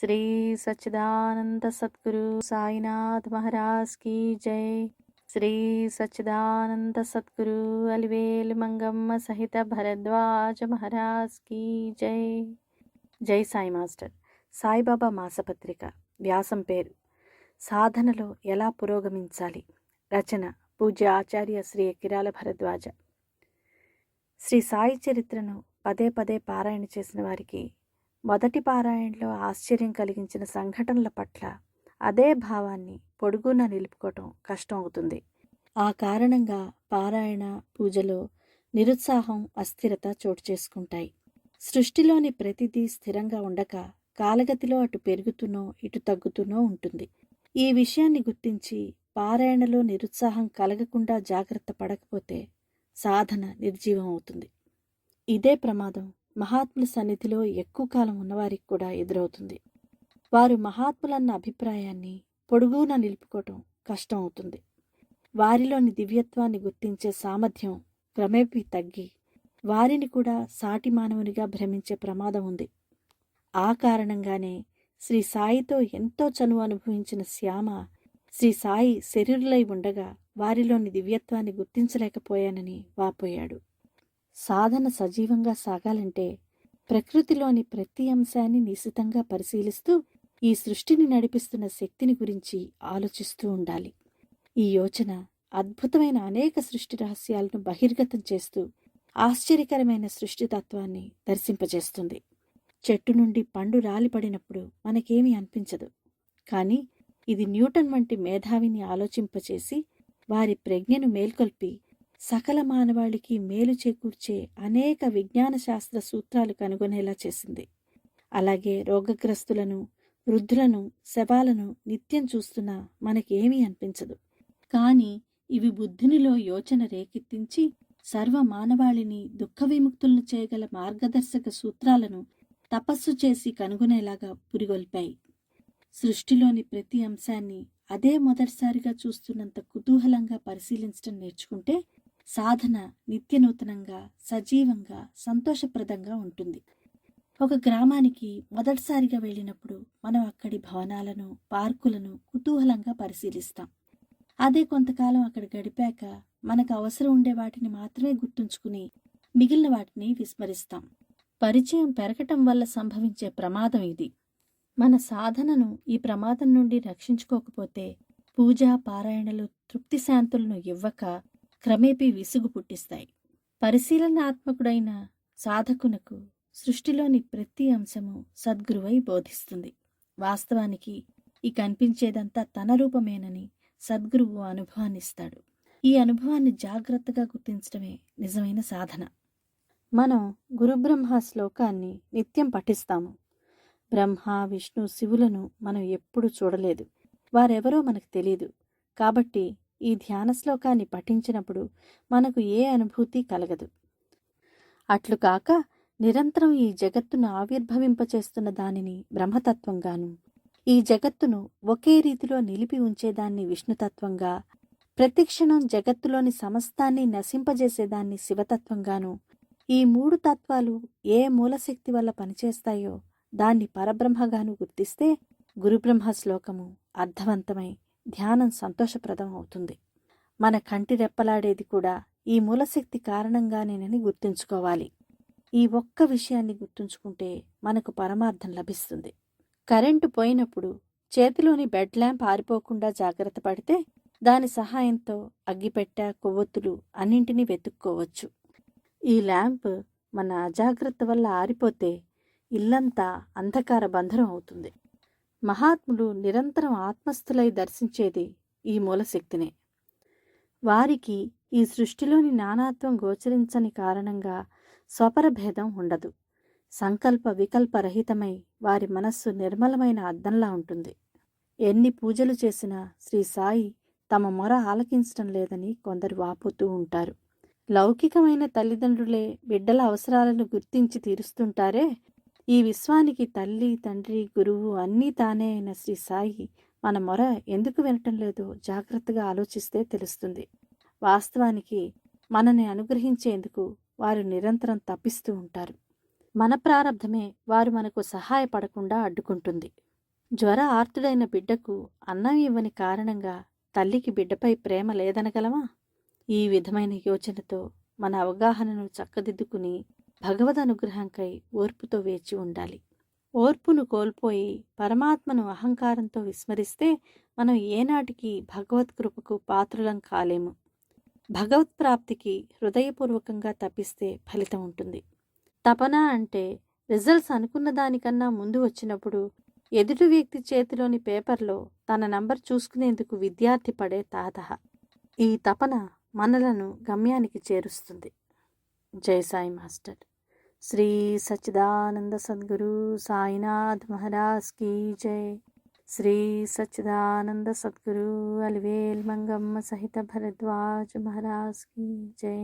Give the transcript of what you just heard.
శ్రీ సచ్చిదానంద సద్గురు సాయినాథ్ మహారాజ్ కీ జై. శ్రీ సచ్చిదానంద సద్గురు అలివేలు మంగమ్మ సహిత భరద్వాజ మహారాజ్ కీ జై. జై సాయి మాస్టర్. సాయిబాబా మాసపత్రిక. వ్యాసం పేరు. సాధనలో ఎలా పురోగమించాలి? రచన. పూజ్య ఆచార్య శ్రీ కిరాల భరద్వాజ. శ్రీ సాయి చరిత్రను పదే పదే పారాయణ చేసిన వారికి మొదటి పారాయణలో ఆశ్చర్యం కలిగించిన సంఘటనల పట్ల అదే భావాన్ని పొడుగున నిలుపుకోవటం కష్టం అవుతుంది ఆ కారణంగా పారాయణ పూజలో నిరుత్సాహం అస్థిరత చోటు చేసుకుంటాయి. సృష్టిలోని ప్రతిదీ స్థిరంగా ఉండక కాలగతిలో అటు పెరుగుతూనో ఇటు తగ్గుతూనో ఉంటుంది. ఈ విషయాన్ని గుర్తించి పారాయణలో నిరుత్సాహం కలగకుండా జాగ్రత్త పడకపోతే సాధన నిర్జీవం అవుతుంది. ఇదే ప్రమాదం మహాత్ముల సన్నిధిలో ఎక్కువ కాలం ఉన్నవారికి కూడా ఎదురవుతుంది. వారు మహాత్ములన్న అభిప్రాయాన్ని పొడుగున నిలుపుకోవటం కష్టం అవుతుంది. వారిలోని దివ్యత్వాన్ని గుర్తించే సామర్థ్యం క్రమేపీ తగ్గి వారిని కూడా సాటి మానవునిగా భ్రమించే ప్రమాదం ఉంది. ఆ కారణంగానే శ్రీ సాయితో ఎంతో చనువు అనుభవించిన శ్యామ శ్రీ సాయి శరీరులై ఉండగా వారిలోని దివ్యత్వాన్ని గుర్తించలేకపోయానని వాపోయాడు. సాధన సజీవంగా సాగాలంటే ప్రకృతిలోని ప్రతి అంశాన్ని నిశితంగా పరిశీలిస్తూ ఈ సృష్టిని నడిపిస్తున్న శక్తిని గురించి ఆలోచిస్తూ ఉండాలి. ఈ యోచన అద్భుతమైన అనేక సృష్టి రహస్యాలను బహిర్గతం చేస్తూ ఆశ్చర్యకరమైన సృష్టితత్వాన్ని దర్శింపజేస్తుంది. చెట్టు నుండి పండు రాలిపడినప్పుడు మనకేమీ అనిపించదు. కానీ ఇది న్యూటన్ వంటి మేధావిని ఆలోచింపచేసి వారి ప్రజ్ఞను మేల్కొల్పి సకల మానవాళికి మేలు చేకూర్చే అనేక విజ్ఞాన శాస్త్ర సూత్రాలు కనుగొనేలా చేసింది. అలాగే రోగగ్రస్తులను వృద్ధులను శవాలను నిత్యం చూస్తున్నా మనకేమీ అనిపించదు. కానీ ఇవి బుద్ధునిలో యోచన రేకెత్తించి సర్వ మానవాళిని దుఃఖ విముక్తులను చేయగల మార్గదర్శక సూత్రాలను తపస్సు చేసి కనుగొనేలాగా పురిగొల్పాయి. సృష్టిలోని ప్రతి అంశాన్ని అదే మొదటిసారిగా చూస్తున్నంత కుతూహలంగా పరిశీలించడం నేర్చుకుంటే సాధన నిత్య నూతనంగా సజీవంగా సంతోషప్రదంగా ఉంటుంది. ఒక గ్రామానికి మొదటిసారిగా వెళ్ళినప్పుడు మనం అక్కడి భవనాలను పార్కులను కుతూహలంగా పరిశీలిస్తాం. అదే కొంతకాలం అక్కడ గడిపాక మనకు అవసరం ఉండే వాటిని మాత్రమే గుర్తుంచుకుని మిగిలిన వాటిని విస్మరిస్తాం. పరిచయం పెరగటం వల్ల సంభవించే ప్రమాదం ఇది. మన సాధనను ఈ ప్రమాదం నుండి రక్షించుకోకపోతే పూజా పారాయణలు తృప్తి శాంతులను ఇవ్వక క్రమేపీ విసుగు పుట్టిస్తాయి. పరిశీలనాత్మకుడైన సాధకునకు సృష్టిలోని ప్రతి అంశము సద్గురువై బోధిస్తుంది. వాస్తవానికి ఈ కనిపించేదంతా తన రూపమేనని సద్గురువు అనుభవాన్నిస్తాడు. ఈ అనుభవాన్ని జాగ్రత్తగా గుర్తించడమే నిజమైన సాధన. మనం గురుబ్రహ్మ శ్లోకాన్ని నిత్యం పఠిస్తాము. బ్రహ్మ విష్ణు శివులను మనం ఎప్పుడూ చూడలేదు. వారెవరో మనకు తెలియదు కాబట్టి ఈ ధ్యాన శ్లోకాన్ని పఠించినప్పుడు మనకు ఏ అనుభూతి కలగదు. అట్లు కాక నిరంతరం ఈ జగత్తును ఆవిర్భవింపచేస్తున్న దానిని బ్రహ్మతత్వంగాను ఈ జగత్తును ఒకే రీతిలో నిలిపి ఉంచేదాన్ని విష్ణుతత్వంగా ప్రతిక్షణం జగత్తులోని సమస్తాన్ని నశింపజేసేదాన్ని శివతత్వంగాను ఈ మూడు తత్వాలు ఏ మూలశక్తి వల్ల పనిచేస్తాయో దాన్ని పరబ్రహ్మగాను గుర్తిస్తే గురుబ్రహ్మ శ్లోకము అర్థవంతమై ధ్యానం సంతోషప్రదం అవుతుంది మన కంటి రెప్పలాడేది కూడా ఈ మూలశక్తి కారణంగానేనని గుర్తుంచుకోవాలి. ఈ ఒక్క విషయాన్ని గుర్తుంచుకుంటే మనకు పరమార్థం లభిస్తుంది. కరెంటు పోయినప్పుడు చేతిలోని బెడ్ ల్యాంప్ ఆరిపోకుండా జాగ్రత్త పడితే దాని సహాయంతో అగ్గిపెట్ట కొవ్వొత్తులు అన్నింటినీ వెతుక్కోవచ్చు. ఈ ల్యాంప్ మన అజాగ్రత్త వల్ల ఆరిపోతే ఇల్లంతా అంధకార బంధనం అవుతుంది. మహాత్ములు నిరంతరం ఆత్మస్థులై దర్శించేది ఈ మూలశక్తినే వారికి ఈ సృష్టిలోని నానాత్వం గోచరించని కారణంగా స్వపరభేదం ఉండదు. సంకల్ప వికల్పరహితమై వారి మనస్సు నిర్మలమైన అద్దంలా ఉంటుంది. ఎన్ని పూజలు చేసినా శ్రీ సాయి తమ మొర ఆలకించడం లేదని కొందరు వాపోతూ ఉంటారు. లౌకికమైన తల్లిదండ్రులే బిడ్డల అవసరాలను గుర్తించి తీరుస్తుంటారే? ఈ విశ్వానికి తల్లి తండ్రి గురువు అన్నీ తానే అయిన శ్రీ సాయి మన మొర ఎందుకు వినటం లేదో జాగ్రత్తగా ఆలోచిస్తే తెలుస్తుంది. వాస్తవానికి మనని అనుగ్రహించేందుకు వారు నిరంతరం తప్పిస్తూ ఉంటారు. మన ప్రారంధమే వారు మనకు సహాయపడకుండా అడ్డుకుంటుంది. జ్వర ఆర్తుడైన బిడ్డకు అన్నం ఇవ్వని కారణంగా తల్లికి బిడ్డపై ప్రేమ లేదనగలమా? ఈ విధమైన యోచనతో మన అవగాహనను చక్కదిద్దుకుని భగవద్ అనుగ్రహంకై ఓర్పుతో వేచి ఉండాలి. ఓర్పును కోల్పోయి పరమాత్మను అహంకారంతో విస్మరిస్తే మనం ఏనాటికి భగవత్ కృపకు పాత్రులం కాలేము. భగవత్ ప్రాప్తికి హృదయపూర్వకంగా తప్పిస్తే ఫలితం ఉంటుంది. తపన అంటే రిజల్ట్స్ అనుకున్న దానికన్నా ముందు వచ్చినప్పుడు ఎదుటి వ్యక్తి చేతిలోని పేపర్లో తన నంబర్ చూసుకునేందుకు విద్యార్థి పడే తాతహ. ఈ తపన మనలను గమ్యానికి చేరుస్తుంది. జై సాయి మాస్టర్. శ్రీ సచ్చిదానంద సద్గురు సాయినాథ్ మహారాజ్ కీ జై. శ్రీ సచ్చిదానంద సద్గురు అలివేల్ మంగమ్మ సహిత భరద్వాజ్ మహారాజ్ కీ జై.